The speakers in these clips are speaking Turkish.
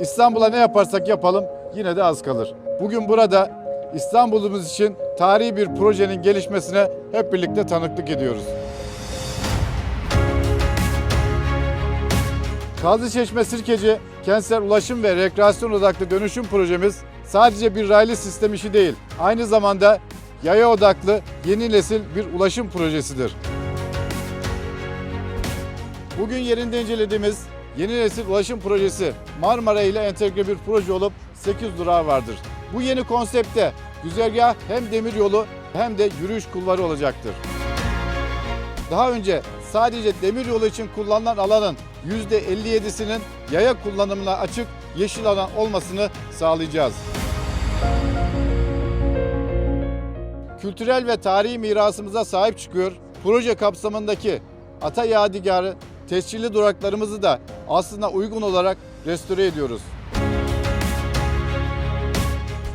İstanbul'a ne yaparsak yapalım yine de az kalır. Bugün burada İstanbul'umuz için tarihi bir projenin gelişmesine hep birlikte tanıklık ediyoruz. Kazlıçeşme Sirkeci kentsel ulaşım ve rekreasyon odaklı dönüşüm projemiz sadece bir raylı sistem işi değil, aynı zamanda yaya odaklı yeni nesil bir ulaşım projesidir. Bugün yerinde incelediğimiz yeni nesil ulaşım projesi Marmara ile entegre bir proje olup 8 durağı vardır. Bu yeni konsepte güzergah hem demir yolu hem de yürüyüş kulvarı olacaktır. Daha önce sadece demir yolu için kullanılan alanın %57'sinin yaya kullanımına açık yeşil alan olmasını sağlayacağız. Kültürel ve tarihi mirasımıza sahip çıkıyor. Proje kapsamındaki ata yadigarı tescilli duraklarımızı da aslında uygun olarak restore ediyoruz.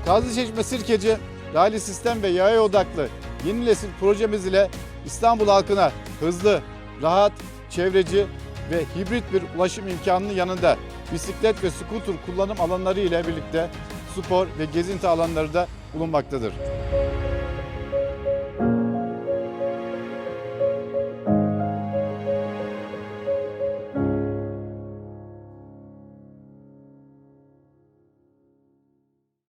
Kazlıçeşme Sirkeci, raylı sistem ve yaya odaklı yeni nesil projemiz ile İstanbul halkına hızlı, rahat, çevreci ve hibrit bir ulaşım imkanının yanında bisiklet ve skuter kullanım alanları ile birlikte spor ve gezinti alanları da bulunmaktadır.